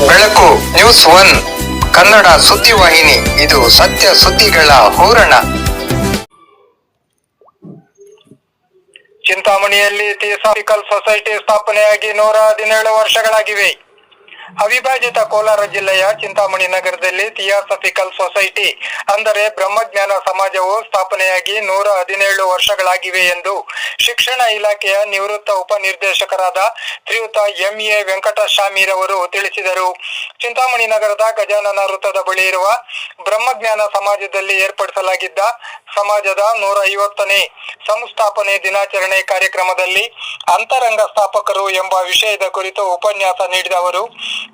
ಬೆಳಕು news one, Kannada ಸುದ್ದಿವಾಹಿನಿ ಇದು ಸತ್ಯ ಸುದ್ದಿಗಳ ಹೂರಣ. ಚಿಂತಾಮಣಿಯಲ್ಲಿ ಥಿಯೋಸಾಫಿಕಲ್ ಸೊಸೈಟಿ ಸ್ಥಾಪನೆಯಾಗಿ ನೂರ ಹದಿನೇಳು ವರ್ಷಗಳಾಗಿವೆ. ಅವಿಭಾಜಿತ ಕೋಲಾರ ಜಿಲ್ಲೆಯ ಚಿಂತಾಮಣಿ ನಗರದಲ್ಲಿ ಥಿಯಾಸಫಿಕಲ್ ಸೊಸೈಟಿ, ಅಂದರೆ ಬ್ರಹ್ಮಜ್ಞಾನ ಸಮಾಜವು ಸ್ಥಾಪನೆಯಾಗಿ ನೂರ ಹದಿನೇಳು ವರ್ಷಗಳಾಗಿವೆ ಎಂದು ಶಿಕ್ಷಣ ಇಲಾಖೆಯ ನಿವೃತ್ತ ಉಪನಿರ್ದೇಶಕರಾದ ಶ್ರೀಯುತ ಎಂಎ ವೆಂಕಟಸ್ವಾಮಿರವರು ತಿಳಿಸಿದರು. ಚಿಂತಾಮಣಿ ನಗರದ ಗಜಾನನ ವೃತ್ತದ ಬಳಿ ಇರುವ ಬ್ರಹ್ಮಜ್ಞಾನ ಸಮಾಜದಲ್ಲಿ ಏರ್ಪಡಿಸಲಾಗಿದ್ದ ಸಮಾಜದ ನೂರ ಐವತ್ತನೇ ಸಂಸ್ಥಾಪನೆ ದಿನಾಚರಣೆ ಕಾರ್ಯಕ್ರಮದಲ್ಲಿ ಅಂತರಂಗ ಸ್ಥಾಪಕರು ಎಂಬ ವಿಷಯದ ಕುರಿತು ಉಪನ್ಯಾಸ ನೀಡಿದ ಅವರು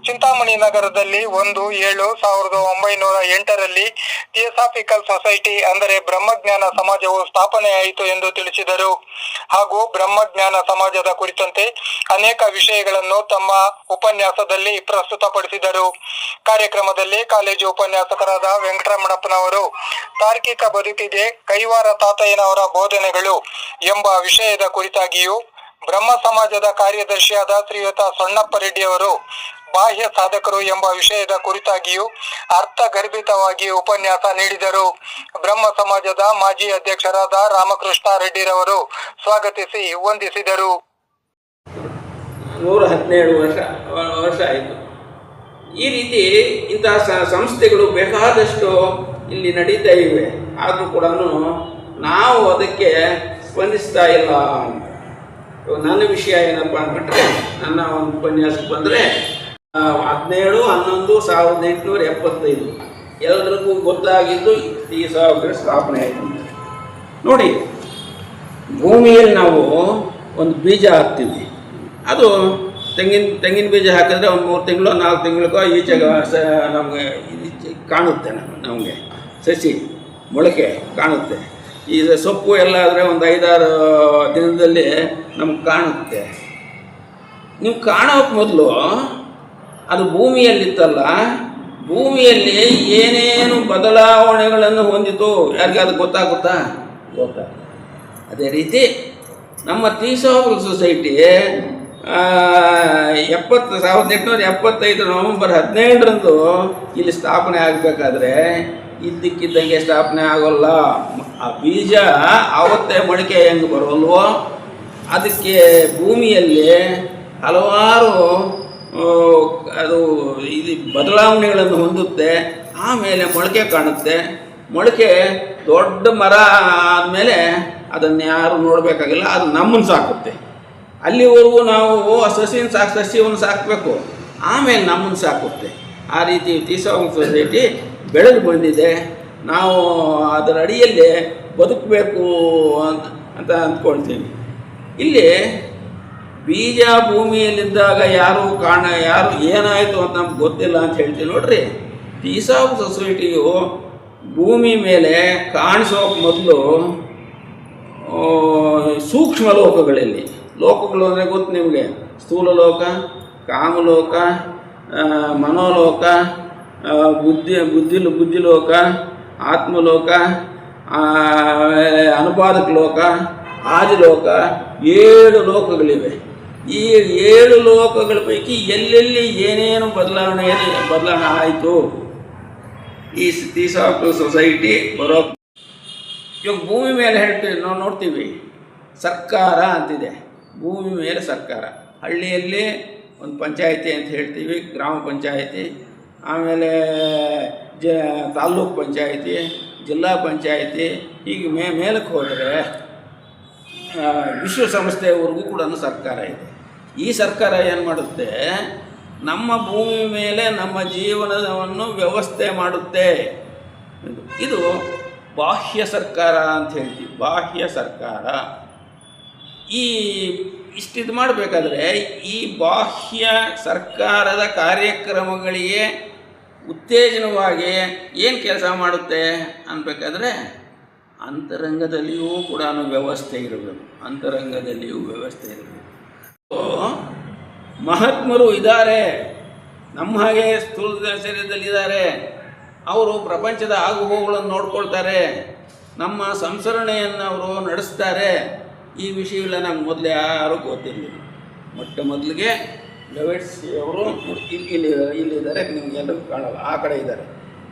ಚಿಂತಾಮಣಿ ನಗರದಲ್ಲಿ ಒಂದು ಏಳು ಸಾವಿರದ ಒಂಬೈನೂರ ಎಂಟರಲ್ಲಿ ಥಿಯೋಸಾಫಿಕಲ್ ಸೊಸೈಟಿ ಅಂದರೆ ಬ್ರಹ್ಮಜ್ಞಾನ ಸಮಾಜವು ಸ್ಥಾಪನೆಯಾಯಿತು ಎಂದು ತಿಳಿಸಿದರು. ಹಾಗೂ ಬ್ರಹ್ಮಜ್ಞಾನ ಸಮಾಜದ ಕುರಿತಂತೆ ಅನೇಕ ವಿಷಯಗಳನ್ನು ತಮ್ಮ ಉಪನ್ಯಾಸದಲ್ಲಿ ಪ್ರಸ್ತುತಪಡಿಸಿದರು. ಕಾರ್ಯಕ್ರಮದಲ್ಲಿ ಕಾಲೇಜು ಉಪನ್ಯಾಸಕರಾದ ವೆಂಕಟರಮಣಪ್ಪನವರು, ತಾರ್ಕಿಕ ಬದುಕಿಗೆ ಕೈವಾರ ತಾತಯ್ಯನವರ ಬೋಧನೆಗಳು ಎಂಬ ವಿಷಯದ ಕುರಿತಾಗಿಯೂ ಬ್ರಹ್ಮ ಸಮಾಜದ ಕಾರ್ಯದರ್ಶಿಯಾದ ಶ್ರೀಯುತ ಸೊಣ್ಣಪ್ಪ ರೆಡ್ಡಿಯವರು ಬಾಹ್ಯ ಸಾಧಕರು ಎಂಬ ವಿಷಯದ ಕುರಿತಾಗಿಯೂ ಅರ್ಥಗರ್ಭಿತವಾಗಿ ಉಪನ್ಯಾಸ ನೀಡಿದರು. ಬ್ರಹ್ಮ ಸಮಾಜದ ಮಾಜಿ ಅಧ್ಯಕ್ಷರಾದ ರಾಮಕೃಷ್ಣ ರೆಡ್ಡಿರವರು ಸ್ವಾಗತಿಸಿ ವಂದಿಸಿದರು. ನೂರ ಹದಿನೇಳು ವರ್ಷ ವರ್ಷ ಆಯಿತು. ಈ ರೀತಿ ಇಂತಹ ಸಂಸ್ಥೆಗಳು ಬೇಕಾದಷ್ಟು ಇಲ್ಲಿ ನಡೀತಾ ಇವೆ. ಆದರೂ ಕೂಡ ನಾವು ಅದಕ್ಕೆ ಸ್ಪಂದಿಸ್ತಾ ಇಲ್ಲ ನನ್ನ ವಿಷಯ ಏನಪ್ಪ ಅಂದ್ಬಿಟ್ರೆ, ನನ್ನ ಒಂದು ಉಪನ್ಯಾಸಕ್ಕೆ ಬಂದರೆ ಹದಿನೇಳು, ಹನ್ನೊಂದು, ಸಾವಿರದ ಎಂಟುನೂರ ಎಪ್ಪತ್ತೈದು. ಎಲ್ಲರಿಗೂ ಗೊತ್ತಾಗಿದ್ದು ಈ ಸಾವಿರ ಸ್ಥಾಪನೆ ಆಯಿತು. ನೋಡಿ, ಭೂಮಿಯಲ್ಲಿ ನಾವು ಒಂದು ಬೀಜ ಹಾಕ್ತೀವಿ. ಅದು ತೆಂಗಿನ ತೆಂಗಿನ ಬೀಜ ಹಾಕಿದ್ರೆ ಒಂದು ಮೂರು ತಿಂಗಳು, ನಾಲ್ಕು ತಿಂಗಳಿಗೋ ಈಚೆಗೆ ಸ, ನಮಗೆ ಈಚೆ ಕಾಣುತ್ತೆ ನಮಗೆ ನಮಗೆ. ಸಸಿ, ಮೊಳಕೆ ಕಾಣುತ್ತೆ. ಈ ಸೊಪ್ಪು ಎಲ್ಲ ಆದರೆ ಒಂದು ಐದಾರು ದಿನದಲ್ಲಿ ನಮ್ಗೆ ಕಾಣುತ್ತೆ. ನೀವು ಕಾಣೋಕೆ ಮೊದಲು ಅದು ಭೂಮಿಯಲ್ಲಿತ್ತಲ್ಲ ಭೂಮಿಯಲ್ಲಿ ಏನೇನು ಬದಲಾವಣೆಗಳನ್ನು ಹೊಂದಿತು ಯಾರಿಗೆ ಅದು ಗೊತ್ತಾಗುತ್ತಾ? ಗೊತ್ತಾ. ಅದೇ ರೀತಿ ನಮ್ಮ ತೀಸಾವಲ್ ಸೊಸೈಟಿ ಎಪ್ಪತ್ತು ಸಾವಿರದ ಎಂಟುನೂರ ಎಪ್ಪತ್ತೈದು ನವೆಂಬರ್ ಹದಿನೇಳರಂದು ಇಲ್ಲಿ ಸ್ಥಾಪನೆ ಆಗಬೇಕಾದ್ರೆ ಇದ್ದಕ್ಕಿದ್ದಂಗೆ ಸ್ಥಾಪನೆ ಆಗೋಲ್ಲ. ಆ ಬೀಜ ಆವತ್ತೇ ಮೊಳಕೆ ಹೆಂಗೆ ಬರೋಲ್ವೋ ಅದಕ್ಕೆ ಭೂಮಿಯಲ್ಲಿ ಹಲವಾರು ಅದು ಇದು ಬದಲಾವಣೆಗಳನ್ನು ಹೊಂದುತ್ತೆ, ಆಮೇಲೆ ಮೊಳಕೆ ಕಾಣುತ್ತೆ. ಮೊಳಕೆ ದೊಡ್ಡ ಮರ ಆದಮೇಲೆ ಅದನ್ನು ಯಾರು ನೋಡಬೇಕಾಗಿಲ್ಲ, ಅದು ನಮ್ಮನ್ನು ಸಾಕುತ್ತೆ. ಅಲ್ಲಿವರೆಗೂ ನಾವು ಸಸಿನ ಸಾಕು, ಸಸ್ಯವನ್ನು ಸಾಕಬೇಕು. ಆಮೇಲೆ ನಮ್ಮನ್ನು ಸಾಕುತ್ತೆ. ಆ ರೀತಿ ತೀಸಾಂಗ್ ಸೊಸೈಟಿ ಬೆಳೆದು ಬಂದಿದೆ. ನಾವು ಅದರ ಅಡಿಯಲ್ಲಿ ಬದುಕಬೇಕು ಅಂತ ಅಂತ ಅಂದ್ಕೊಳ್ತೀನಿ. ಇಲ್ಲಿ ಬೀಜ ಭೂಮಿಯಲ್ಲಿದ್ದಾಗ ಯಾರು ಕಾಣ, ಯಾರು ಏನಾಯಿತು ಅಂತ ನಮ್ಗೆ ಗೊತ್ತಿಲ್ಲ ಅಂತ ಹೇಳ್ತೀವಿ ನೋಡ್ರಿ. ತೀಸಾಬ್ ಸೊಸೈಟಿಯು ಭೂಮಿ ಮೇಲೆ ಕಾಣಿಸೋಕೆ ಮೊದಲು ಸೂಕ್ಷ್ಮ ಲೋಕಗಳಲ್ಲಿ. ಲೋಕಗಳು ಅಂದರೆ ಗೊತ್ತು ನಿಮಗೆ? ಸ್ಥೂಲ ಲೋಕ ಕಾಮಲೋಕ ಮನೋಲೋಕ ಬುದ್ಧಿ ಬುದ್ಧಿ, ಬುದ್ಧಿಲೋಕ, ಆತ್ಮಲೋಕ ಅನುಪಾದಕ ಲೋಕ, ಆದಿಲೋಕ, ಏಳು ಲೋಕಗಳಿವೆ. ಈ ಏಳು ಲೋಕಗಳ ಪೈಕಿ ಎಲ್ಲೆಲ್ಲಿ ಏನೇನು ಬದಲಾವಣೆ ಬದಲಾವಣೆ ಆಯಿತು? ಈ ತೀಸಾಫ್ ಸೊಸೈಟಿ ಬರೋ ಇವಾಗ ಭೂಮಿ ಮೇಲೆ ಹೇಳ್ತೀವಿ ನಾವು ನೋಡ್ತೀವಿ. ಸರ್ಕಾರ ಅಂತಿದೆ. ಭೂಮಿ ಮೇಲೆ ಸರ್ಕಾರ. ಹಳ್ಳಿಯಲ್ಲಿ ಒಂದು ಪಂಚಾಯಿತಿ ಅಂತ ಹೇಳ್ತೀವಿ, ಗ್ರಾಮ ಪಂಚಾಯಿತಿ, ಆಮೇಲೆ ಜ ತಾಲ್ಲೂಕು ಪಂಚಾಯಿತಿ, ಜಿಲ್ಲಾ ಪಂಚಾಯಿತಿ, ಹೀಗೆ ಮೇ ಮೇಲಕ್ಕೆ ಹೋದರೆ ವಿಶ್ವಸಂಸ್ಥೆಯವರೆಗೂ ಕೂಡ ಸರ್ಕಾರ ಇದೆ. ಈ ಸರ್ಕಾರ ಏನು ಮಾಡುತ್ತೆ? ನಮ್ಮ ಭೂಮಿ ಮೇಲೆ ನಮ್ಮ ಜೀವನವನ್ನು ವ್ಯವಸ್ಥೆ ಮಾಡುತ್ತೆ. ಇದು- ಬಾಹ್ಯ ಸರ್ಕಾರ ಅಂತ ಹೇಳ್ತೀವಿ. ಬಾಹ್ಯ ಸರ್ಕಾರ. ಈ ಇಷ್ಟಿದು ಮಾಡಬೇಕಾದ್ರೆ ಈ ಬಾಹ್ಯ ಸರ್ಕಾರದ ಕಾರ್ಯಕ್ರಮಗಳಿಗೆ ಉತ್ತೇಜನವಾಗಿ ಏನು ಕೆಲಸ ಮಾಡುತ್ತೆ ಅನ್ಬೇಕಾದ್ರೆ ಅಂತರಂಗದಲ್ಲಿಯೂ ಕೂಡ ವ್ಯವಸ್ಥೆ ಇರಬೇಕು. ಅಂತರಂಗದಲ್ಲಿಯೂ ವ್ಯವಸ್ಥೆ ಇರಬೇಕು. ಮಹಾತ್ಮರು ಇದ್ದಾರೆ. ನಮ್ಮ ಹಾಗೆ ಸ್ಥೂಲ ಶರೀರದಲ್ಲಿದ್ದಾರೆ. ಅವರು ಪ್ರಪಂಚದ ಆಗುಹೋಗುಗಳನ್ನು ನೋಡ್ಕೊಳ್ತಾರೆ. ನಮ್ಮ ಸಂಸರಣೆಯನ್ನು ಅವರು ನಡೆಸ್ತಾರೆ. ಈ ವಿಷಯಗಳ ನಂಗೆ ಮೊದಲು ಯಾರೂ ಗೊತ್ತಿರಲಿಲ್ಲ. ಮೊಟ್ಟ ಮೊದಲಿಗೆ ಬ್ಲವೆಟ್ಸ್ಕಿ ಅವರು ಇಲ್ಲಿ ಇಲ್ಲಿ, ಇಲ್ಲಿದ್ದಾರೆ. ನಿಮ್ಗೆ ಎಲ್ಲರಿಗೂ ಕಾಣಲ್ಲ. ಆ ಕಡೆ ಇದ್ದಾರೆ.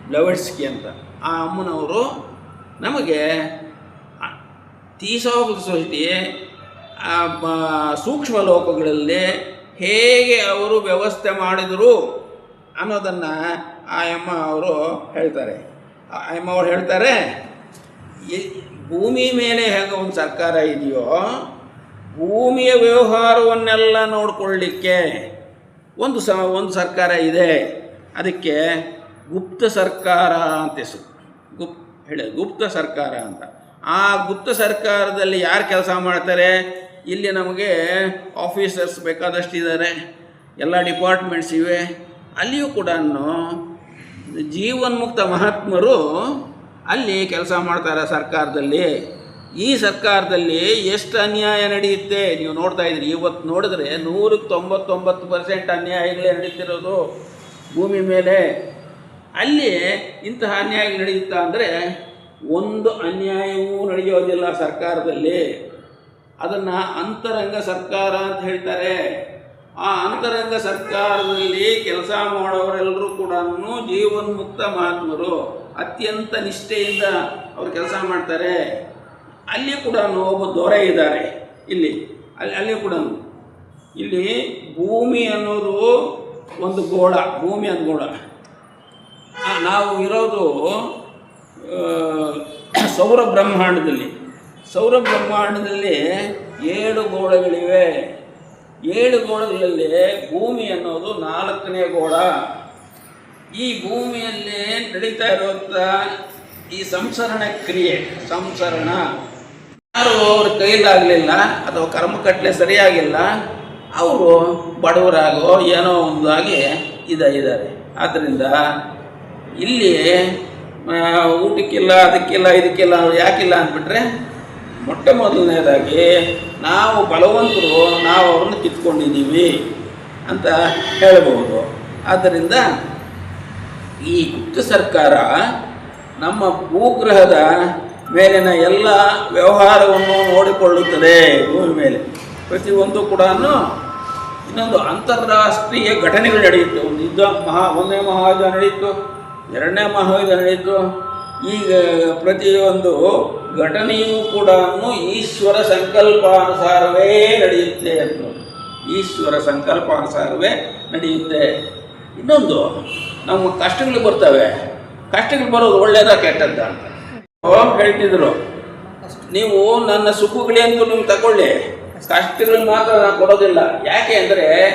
ಬ್ಲವೆಟ್ಸ್ಕಿ ಅಂತ. ಆ ಅಮ್ಮನವರು ನಮಗೆ ತೀಸಾಫ್ ಸೊಸೈಟಿ ಸೂಕ್ಷ್ಮ ಲೋಕಗಳಲ್ಲಿ ಹೇಗೆ ಅವರು ವ್ಯವಸ್ಥೆ ಮಾಡಿದರು ಅನ್ನೋದನ್ನು ಆ ಅಮ್ಮ ಅವರು ಹೇಳ್ತಾರೆ. ಆ ಅಮ್ಮ ಅವರು ಹೇಳ್ತಾರೆ ಭೂಮಿ ಮೇಲೆ ಹೇಗೆ ಒಂದು ಸರ್ಕಾರ ಇದೆಯೋ, ಭೂಮಿಯ ವ್ಯವಹಾರವನ್ನೆಲ್ಲ ನೋಡಿಕೊಳ್ಳಿಕ್ಕೆ ಒಂದು ಸ, ಒಂದು ಸರ್ಕಾರ ಇದೆ. ಅದಕ್ಕೆ ಗುಪ್ತ ಸರ್ಕಾರ ಅಂತ ಹೆಸರು. ಗುಪ್, ಹೇಳಿ, ಗುಪ್ತ ಸರ್ಕಾರ ಅಂತ. ಆ ಗುಪ್ತ ಸರ್ಕಾರದಲ್ಲಿ ಯಾರು ಕೆಲಸ ಮಾಡ್ತಾರೆ? ಇಲ್ಲಿ ನಮಗೆ ಆಫೀಸರ್ಸ್ ಬೇಕಾದಷ್ಟಿದ್ದಾರೆ ಎಲ್ಲ ಡಿಪಾರ್ಟ್ಮೆಂಟ್ಸ್ ಇವೆ. ಅಲ್ಲಿಯೂ ಕೂಡ ಜೀವನ್ಮುಕ್ತ ಮಹಾತ್ಮರು ಅಲ್ಲಿ ಕೆಲಸ ಮಾಡ್ತಾರೆ ಸರ್ಕಾರದಲ್ಲಿ. ಈ ಸರ್ಕಾರದಲ್ಲಿ ಎಷ್ಟು ಅನ್ಯಾಯ ನಡೆಯುತ್ತೆ? ನೀವು ನೋಡ್ತಾ ಇದ್ರಿ. ಇವತ್ತು ನೋಡಿದ್ರೆ ನೂರಕ್ಕೆ ತೊಂಬತ್ತೊಂಬತ್ತು ಪರ್ಸೆಂಟ್ ಅನ್ಯಾಯಗಳೇ ನಡೀತಿರೋದು ಭೂಮಿ ಮೇಲೆ. ಅಲ್ಲಿ ಇಂತಹ ಅನ್ಯಾಯ ನಡೆಯುತ್ತಾ ಅಂದರೆ ಒಂದು ಅನ್ಯಾಯವೂ ನಡೆಯೋದಿಲ್ಲ ಸರ್ಕಾರದಲ್ಲಿ. ಅದನ್ನು ಅಂತರಂಗ ಸರ್ಕಾರ ಅಂತ ಹೇಳ್ತಾರೆ. ಆ ಅಂತರಂಗ ಸರ್ಕಾರದಲ್ಲಿ ಕೆಲಸ ಮಾಡೋರೆಲ್ಲರೂ ಕೂಡ ಜೀವನ್ಮುಕ್ತ ಮಹಾತ್ಮರು. ಅತ್ಯಂತ ನಿಷ್ಠೆಯಿಂದ ಅವರು ಕೆಲಸ ಮಾಡ್ತಾರೆ. ಅಲ್ಲಿ ಕೂಡ ಒಬ್ಬ ದೊರೆ ಇದ್ದಾರೆ ಇಲ್ಲಿ. ಅಲ್ಲಿ ಅಲ್ಲಿ ಕೂಡ ಇಲ್ಲಿ ಭೂಮಿ ಅನ್ನೋದು ಒಂದು ಗೋಳ, ಭೂಮಿ ಅಂದ ಗೋಳ. ನಾವು ಇರೋದು ಸೌರ ಬ್ರಹ್ಮಾಂಡದಲ್ಲಿ ಸೌರ ಬ್ರಹ್ಮಾಂಡದಲ್ಲಿ ಏಳು ಗೋಳಗಳಿವೆ. ಏಳು ಗೋಳಗಳಲ್ಲಿ ಭೂಮಿ ಅನ್ನೋದು ನಾಲ್ಕನೇ ಗೋಳ. ಈ ಭೂಮಿಯಲ್ಲಿ ನಡೀತಾ ಇರುವಂಥ ಈ ಸಂಸರಣ ಕ್ರಿಯೆ, ಸಂಸರಣ. ಯಾರು ಅವ್ರ ಕೈಲಾಗಲಿಲ್ಲ, ಅಥವಾ ಕರ್ಮಕಟ್ಲೆ ಸರಿಯಾಗಿಲ್ಲ, ಅವರು ಬಡವರಾಗೋ ಏನೋ ಒಂದಾಗಿ ಇದ ಇದ್ದಾರೆ. ಆದ್ದರಿಂದ ಇಲ್ಲಿ ಊಟಕ್ಕಿಲ್ಲ, ಅದಕ್ಕಿಲ್ಲ, ಇದಕ್ಕಿಲ್ಲ, ಯಾಕಿಲ್ಲ ಅಂದ್ಬಿಟ್ರೆ ಮೊಟ್ಟ ಮೊದಲನೇದಾಗಿ ನಾವು ಬಲವಂತರು, ನಾವು ಅವ್ರನ್ನ ಕಿತ್ಕೊಂಡಿದ್ದೀವಿ ಅಂತ ಹೇಳಬಹುದು. ಆದ್ದರಿಂದ ಈ ಗುಪ್ತ ಸರ್ಕಾರ ನಮ್ಮ ಭೂಗ್ರಹದ ಮೇಲಿನ ಎಲ್ಲ ವ್ಯವಹಾರವನ್ನು ನೋಡಿಕೊಳ್ಳುತ್ತದೆ ಭೂಮಿ ಮೇಲೆ. ಪ್ರತಿಯೊಂದು ಕೂಡ ಇನ್ನೊಂದು ಅಂತಾರಾಷ್ಟ್ರೀಯ ಘಟನೆಗಳು ನಡೆಯುತ್ತೆ ಒಂದು ಯುದ್ಧ ಮಹಾ, ಒಂದನೇ ಮಹಾಯುದ್ಧ ನಡೆಯಿತು, ಎರಡನೇ ಮಹಾಯುದ್ಧ ನಡೆಯಿತು. ಈಗ ಪ್ರತಿಯೊಂದು ಘಟನೆಯೂ ಕೂಡ ಈಶ್ವರ ಸಂಕಲ್ಪಾನುಸಾರವೇ ನಡೆಯುತ್ತೆ ಅಂತ ಈಶ್ವರ ಸಂಕಲ್ಪಾನುಸಾರವೇ ನಡೆಯುತ್ತೆ. ಇನ್ನೊಂದು, ನಮ್ಮ ಕಷ್ಟಗಳು ಬರ್ತವೆ. ಕಷ್ಟಗಳು ಬರೋದು ಒಳ್ಳೇದ ಕೆಟ್ಟದ್ದ ಅಂತ. ಹೇಳ್ತಿದ್ರು. ನೀವು ನನ್ನ ಸುಖಗಳೇಂದು ನೀವು ತಗೊಳ್ಳಿ. ಕಷ್ಟಗಳು ಮಾತ್ರ ನಾನು ಕೊಡೋದಿಲ್ಲ. ಯಾಕೆ ಅಂದರೆ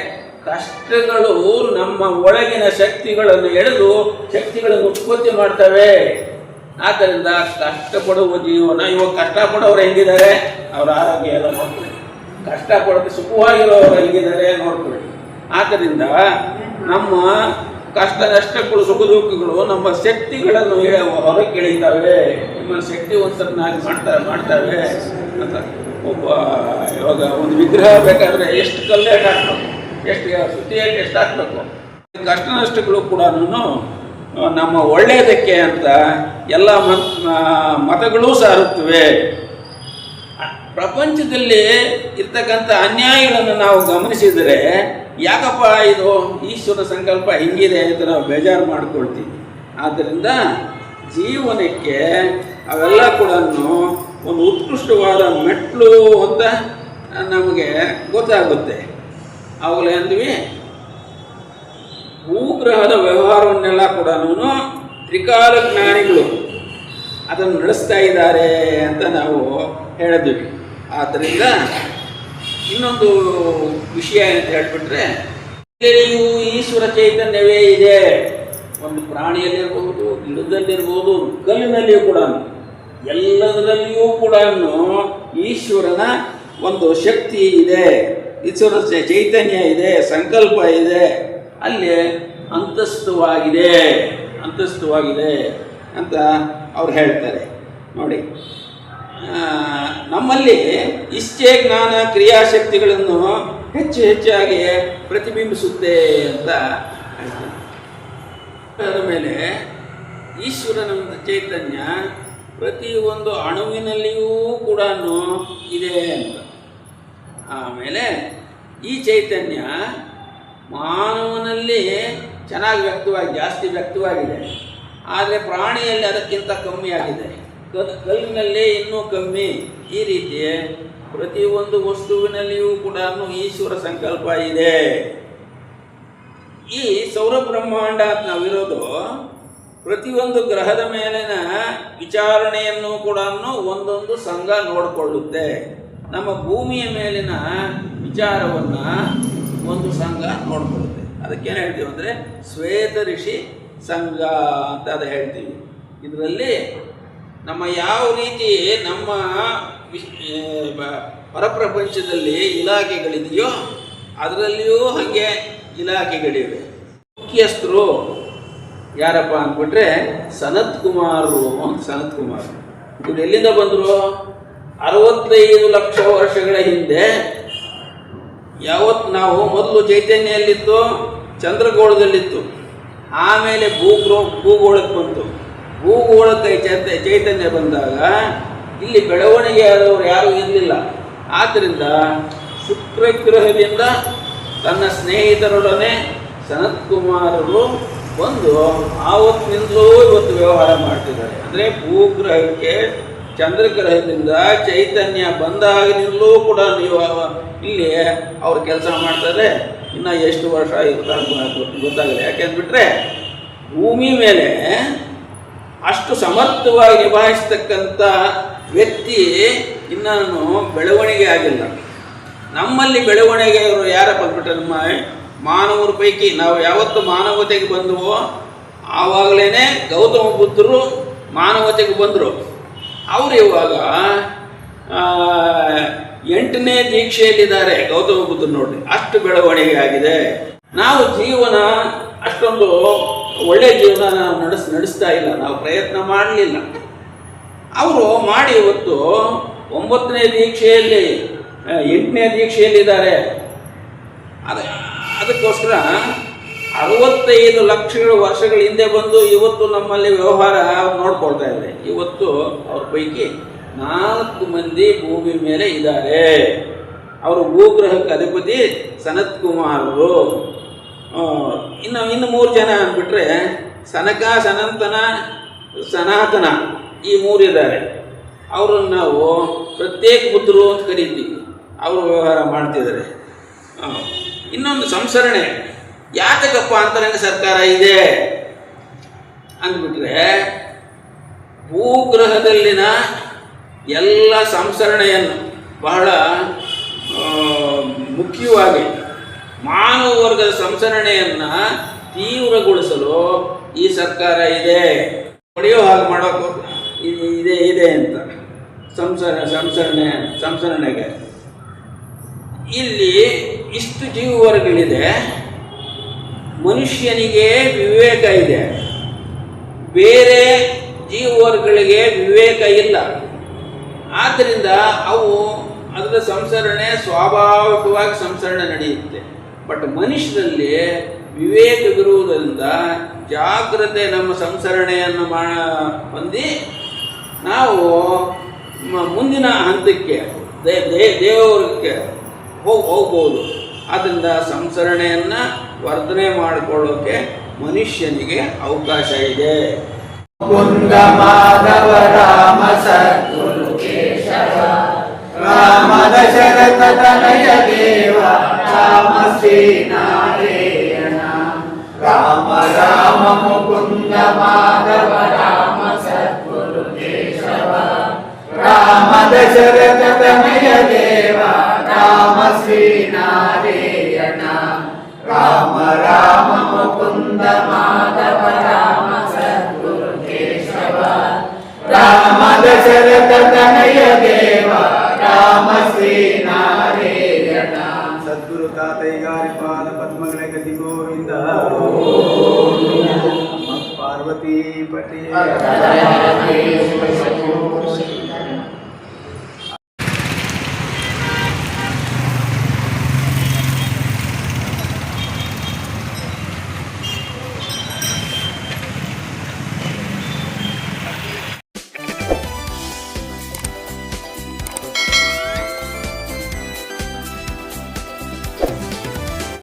ಕಷ್ಟಗಳು ನಮ್ಮ ಒಳಗಿನ ಶಕ್ತಿಗಳನ್ನು ಎಳೆದು ಶಕ್ತಿಗಳನ್ನು ಉತ್ಪತ್ತಿ ಮಾಡ್ತವೆ. ಆದ್ದರಿಂದ ಕಷ್ಟಪಡುವ ಜೀವನ, ಇವಾಗ ಕಷ್ಟಪಡೋರು ಹೆಂಗಿದ್ದಾರೆ? ಅವರ ಆರೋಗ್ಯ ಎಲ್ಲ ನೋಡ್ಕೊಳ್ಳಿ. ಕಷ್ಟಪಡೋದು ಸುಖವಾಗಿರೋರು ಹೆಂಗಿದ್ದಾರೆ ನೋಡ್ಕೊಳ್ಳಿ. ಆದ್ದರಿಂದ ನಮ್ಮ ಕಷ್ಟ ನಷ್ಟಗಳು, ಸುಖ ದುಃಖಗಳು ನಮ್ಮ ಶಕ್ತಿಗಳನ್ನು ಹೊರಕ್ಕೆ ಹೊರಗೆ ನಿಮ್ಮ ನಿಮ್ಮ ಶಕ್ತಿವಂತರನ್ನಾಗಿ ಮಾಡ್ತಾ, ಮಾಡ್ತಾವೆ ಅಂತ ಒಬ್ಬ ಇವಾಗ ಒಂದು ವಿಗ್ರಹ ಬೇಕಾದ್ರೆ ಎಷ್ಟು ಕಲ್ಲೇಟ್ ಹಾಕ್ಬೇಕು? ಎಷ್ಟು ಸುತ್ತಿ ಎಷ್ಟು ಹಾಕ್ಬೇಕು? ಕಷ್ಟ ನಷ್ಟಗಳು ಕೂಡ ನಮ್ಮ ಒಳ್ಳೆಯದಕ್ಕೆ ಅಂತ ಎಲ್ಲ ಮತ್ ಮತಗಳೂ ಸಾರುತ್ತವೆ ಪ್ರಪಂಚದಲ್ಲಿ ಇರ್ತಕ್ಕಂಥ ಅನ್ಯಾಯಗಳನ್ನು ನಾವು ಗಮನಿಸಿದರೆ, ಯಾಕಪ್ಪ ಇದು ಈಶ್ವರ ಸಂಕಲ್ಪ ಹಿಂಗಿದೆ ಅಂತ ನಾವು ಬೇಜಾರು ಮಾಡ್ಕೊಳ್ತೀವಿ. ಆದ್ದರಿಂದ ಜೀವನಕ್ಕೆ ಅವೆಲ್ಲ ಕೂಡ ಒಂದು ಉತ್ಕೃಷ್ಟವಾದ ಮೆಟ್ಲು ಅಂತ ನಮಗೆ ಗೊತ್ತಾಗುತ್ತೆ. ಅಂದ್ವಿ ಭೂಗ್ರಹದ ವ್ಯವಹಾರವನ್ನೆಲ್ಲ ಕೂಡ ತ್ರಿಕಾಲ ಜ್ಞಾನಿಗಳು ಅದನ್ನು ನಡೆಸ್ತಾ ಇದ್ದಾರೆ ಅಂತ ನಾವು ಹೇಳಿದ್ವಿ. ಆದ್ದರಿಂದ ಇನ್ನೊಂದು ವಿಷಯ ಅಂತ ಹೇಳಿಬಿಟ್ರೆ ಎಲ್ಲರಿಗೂ ಈಶ್ವರ ಚೈತನ್ಯವೇ ಇದೆ. ಒಂದು ಪ್ರಾಣಿಯಲ್ಲಿರ್ಬೋದು, ಗಿಡದಲ್ಲಿರ್ಬೋದು ಕಲ್ಲಿನಲ್ಲಿಯೂ ಕೂಡ ಎಲ್ಲದರಲ್ಲಿಯೂ ಕೂಡ ಈಶ್ವರನ ಒಂದು ಶಕ್ತಿ ಇದೆ. ಈಶ್ವರ ಚೈತನ್ಯ ಇದೆ, ಸಂಕಲ್ಪ ಇದೆ. ಅಲ್ಲಿ ಅಂತಸ್ತುವಾಗಿದೆ ಅಂತಸ್ತುವಾಗಿದೆ ಅಂತ ಅವ್ರು ಹೇಳ್ತಾರೆ. ನೋಡಿ ನಮ್ಮಲ್ಲಿ ಇಷ್ಟೇ ಜ್ಞಾನ ಕ್ರಿಯಾಶಕ್ತಿಗಳನ್ನು ಹೆಚ್ಚು ಹೆಚ್ಚಾಗಿ ಪ್ರತಿಬಿಂಬಿಸುತ್ತೆ ಅಂತ ಹೇಳ್ತಾರೆ. ಅದರ ಮೇಲೆ ಈಶ್ವರನ ಚೈತನ್ಯ ಪ್ರತಿಯೊಂದು ಅಣುವಿನಲ್ಲಿಯೂ ಕೂಡ ಇದೆ ಅಂತ. ಆಮೇಲೆ ಈ ಚೈತನ್ಯ ಮಾನವನಲ್ಲಿ ಚೆನ್ನಾಗಿ ವ್ಯಕ್ತವಾಗಿ, ಜಾಸ್ತಿ ವ್ಯಕ್ತವಾಗಿದೆ. ಆದರೆ ಪ್ರಾಣಿಯಲ್ಲಿ ಅದಕ್ಕಿಂತ ಕಮ್ಮಿ ಆಗಿದೆ ಕಲ್ ಕಲ್ಲಿನಲ್ಲಿ ಇನ್ನೂ ಕಮ್ಮಿ. ಈ ರೀತಿ ಪ್ರತಿಯೊಂದು ವಸ್ತುವಿನಲ್ಲಿಯೂ ಕೂಡ ಈಶ್ವರ ಸಂಕಲ್ಪ ಇದೆ. ಈ ಸೌರ ಬ್ರಹ್ಮಾಂಡ ನಾವಿರೋದು ಪ್ರತಿಯೊಂದು ಗ್ರಹದ ಮೇಲಿನ ವಿಚಾರಣೆಯನ್ನು ಕೂಡ ಒಂದೊಂದು ಸಂಘ ನೋಡಿಕೊಳ್ಳುತ್ತೆ. ನಮ್ಮ ಭೂಮಿಯ ಮೇಲಿನ ವಿಚಾರವನ್ನು ಒಂದು ಸಂಘ ನೋಡ್ಕೊಳ್ಳುತ್ತೆ. ಅದಕ್ಕೇನು ಹೇಳ್ತೀವಿ ಅಂದರೆ ಶ್ವೇತ ಋಷಿ ಸಂಘ ಅಂತ ಅದು ಹೇಳ್ತೀವಿ. ಇದರಲ್ಲಿ ನಮ್ಮ ಯಾವ ರೀತಿ ನಮ್ಮ ಪರಪ್ರಪಂಚದಲ್ಲಿ ಇಲಾಖೆಗಳಿದೆಯೋ ಅದರಲ್ಲಿಯೂ ಹಾಗೆ ಇಲಾಖೆಗಳಿವೆ. ಮುಖ್ಯಸ್ಥರು ಯಾರಪ್ಪ ಅಂದ್ಬಿಟ್ರೆ ಸನತ್ ಕುಮಾರರು ಸನತ್ ಕುಮಾರ್. ಇವರು ಎಲ್ಲಿಂದ ಬಂದರು? ಅರವತ್ತೈದು ಲಕ್ಷ ವರ್ಷಗಳ ಹಿಂದೆ ಯಾವತ್ತು ನಾವು ಮೊದಲು ಚೈತನ್ಯಲ್ಲಿತ್ತು ಚಂದ್ರಗೋಳದಲ್ಲಿತ್ತು. ಆಮೇಲೆ ಭೂಗ್ರೋ, ಭೂಗೋಳಕ್ಕೆ ಬಂತು. ಭೂಗೋಳಕ್ಕೆ ಚೈತ, ಚೈತನ್ಯ ಬಂದಾಗ ಇಲ್ಲಿ ಬೆಳವಣಿಗೆ ಆದವರು ಯಾರೂ ಇರಲಿಲ್ಲ. ಆದ್ದರಿಂದ ಶುಕ್ರಗ್ರಹದಿಂದ ತನ್ನ ಸ್ನೇಹಿತರೊಡನೆ ಸನತ್ ಕುಮಾರರು ಬಂದು ಆವತ್ತಿನಿಂದಲೂ ಇವತ್ತು ವ್ಯವಹಾರ ಮಾಡ್ತಿದ್ದಾರೆ. ಅಂದರೆ ಭೂಗ್ರಹಕ್ಕೆ ಚಂದ್ರಗ್ರಹದಿಂದ ಚೈತನ್ಯ ಬಂದಾಗಿನಿಂದಲೂ ಕೂಡ ನೀವು ಇಲ್ಲಿ ಅವ್ರು ಕೆಲಸ ಮಾಡ್ತಾರೆ. ಇನ್ನು ಎಷ್ಟು ವರ್ಷ ಇರ್ತಾರೆ ಗೊತ್ತ- ಯಾಕೆ ಯಾಕೆಂದ್ಬಿಟ್ರೆ, ಭೂಮಿ ಮೇಲೆ ಅಷ್ಟು ಸಮರ್ಥವಾಗಿ ನಿಭಾಯಿಸ್ತಕ್ಕಂಥ ವ್ಯಕ್ತಿ ಇನ್ನೂ ಬೆಳವಣಿಗೆ ಆಗಿಲ್ಲ. ನಮ್ಮಲ್ಲಿ ಬೆಳವಣಿಗೆ ಅವರು ಯಾರಪ್ಪ ಅಂದ್ಬಿಟ್ರೆ ನಮ್ಮ ಮಾನವರ ಪೈಕಿ ನಾವು ಯಾವತ್ತು ಮಾನವತೆಗೆ ಬಂದವೋ ಆವಾಗಲೇ ಗೌತಮ ಬುದ್ಧರು ಮಾನವತೆಗೆ ಬಂದರು. ಅವರು ಇವಾಗ ಎಂಟನೇ ದೀಕ್ಷೆಯಲ್ಲಿದ್ದಾರೆ. ಗೌತಮ ಬುದ್ಧ ನೋಡಿ ಅಷ್ಟು ಬೆಳವಣಿಗೆ ಆಗಿದೆ ನಾವು ಜೀವನ ಅಷ್ಟೊಂದು ಒಳ್ಳೆಯ ಜೀವನ ನಾವು ನಡೆಸ್, ನಡೆಸ್ತಾ ಇಲ್ಲ, ನಾವು ಪ್ರಯತ್ನ ಮಾಡಲಿಲ್ಲ. ಅವರು ಮಾಡಿ ಇವತ್ತು ಒಂಬತ್ತನೇ ದೀಕ್ಷೆಯಲ್ಲಿ ಎಂಟನೇ ದೀಕ್ಷೆಯಲ್ಲಿದ್ದಾರೆ. ಅದ, ಅದಕ್ಕೋಸ್ಕರ ಅರವತ್ತೈದು ಲಕ್ಷಗಳ ವರ್ಷಗಳ ಹಿಂದೆ ಬಂದು ಇವತ್ತು ನಮ್ಮಲ್ಲಿ ವ್ಯವಹಾರ ನೋಡ್ಕೊಳ್ತಾ ಇದೆ ಇವತ್ತು ಅವ್ರ ಪೈಕಿ ನಾಲ್ಕು ಮಂದಿ ಭೂಮಿ ಮೇಲೆ ಇದ್ದಾರೆ. ಅವರು ಭೂಗ್ರಹಕ್ಕೆ ಅಧಿಪತಿ ಸನತ್ ಕುಮಾರರು ಇನ್ನು ಇನ್ನು ಮೂರು ಜನ ಅಂದ್ಬಿಟ್ರೆ ಸನಕ, ಸನಂತನ, ಸನಾತನ ಈ ಮೂರಿದ್ದಾರೆ ಅವರನ್ನು ನಾವು ಪ್ರತ್ಯೇಕ ಬುದ್ಧರು ಅಂತ ಕರೀತೀವಿ. ಅವರು ವ್ಯವಹಾರ ಮಾಡ್ತಿದ್ದಾರೆ. ಇನ್ನೊಂದು ಸಂಸರಣೆ. ಯಾತಕಪ್ಪ ಅಂತರಂಗ ಸರ್ಕಾರ ಇದೆ ಅಂದ್ಬಿಟ್ರೆ ಭೂಗ್ರಹದಲ್ಲಿನ ಎಲ್ಲ ಸಂಸರಣೆಯನ್ನು ಬಹಳ ಮುಖ್ಯವಾಗಿ ಮಾನವ ವರ್ಗದ ಸಂಸರಣೆಯನ್ನು ತೀವ್ರಗೊಳಿಸಲು ಈ ಸರ್ಕಾರ ಇದೆ. ಹೊಡೆಯೋ ಹಾಗೆ ಮಾಡೋಕ್ಕೂ ಇದು, ಇದೆ ಅಂತ ಸಂಸರ ಸಂಸರಣೆ ಸಂಸರಣೆಗೆ ಇಲ್ಲಿ ಇಷ್ಟು ಜೀವವರ್ಗಗಳಿದೆ. ಮನುಷ್ಯನಿಗೆ ವಿವೇಕ ಇದೆ. ಬೇರೆ ಜೀವವರ್ಗಗಳಿಗೆ ವಿವೇಕ ಇಲ್ಲ. ಆದ್ದರಿಂದ ಅವು ಅದರ ಸಂಸರಣೆ ಸ್ವಾಭಾವಿಕವಾಗಿ ಸಂಸರಣೆ ನಡೆಯುತ್ತೆ. ಬಟ್ ಮನುಷ್ಯರಲ್ಲಿ ವಿವೇಕವಿರುವುದರಿಂದ ಜಾಗ್ರತೆ ನಮ್ಮ ಸಂಸರಣೆಯನ್ನು ಮಾ ಹೊಂದಿ ನಾವು ಮುಂದಿನ ಹಂತಕ್ಕೆ ದೇವರಿಗೆ ಹೋಗಿ, ಹೋಗ್ಬೋದು. ಆದ್ದರಿಂದ ಸಂಸರಣೆಯನ್ನು ವರ್ಧನೆ ಮಾಡಿಕೊಳ್ಳೋಕೆ ಮನುಷ್ಯನಿಗೆ ಅವಕಾಶ ಇದೆ. ಕುಂದ ಮಾಧವ ರಾಮ ರಾಮ ದಶರಥ ತನಯ ದೇವ ರಾಮ ಶ್ರೀ ನಾರಾಯಣ ರಾಮ ರಾಮ ಮುಕುಂದ ಮಾಧವ ರಾಮ ಸದ್ಗುರು ಕೇಶವ ರಾಮ ದಶರಥ ತನಯ ದೇವ ರಾಮ ಶ್ರೀ ನಾರಾಯಣ ರಾಮ ರಾಮ ಮುಕುಂದ ಮಾಧವ ರಾಮ ಸದ್ಗುರು ಕೇಶವ ರಾಮ ದಶರಥ సద్గురు తాతయ్య గారి పాద పద్మగణ గతి గోవింద. పార్వతీ పటి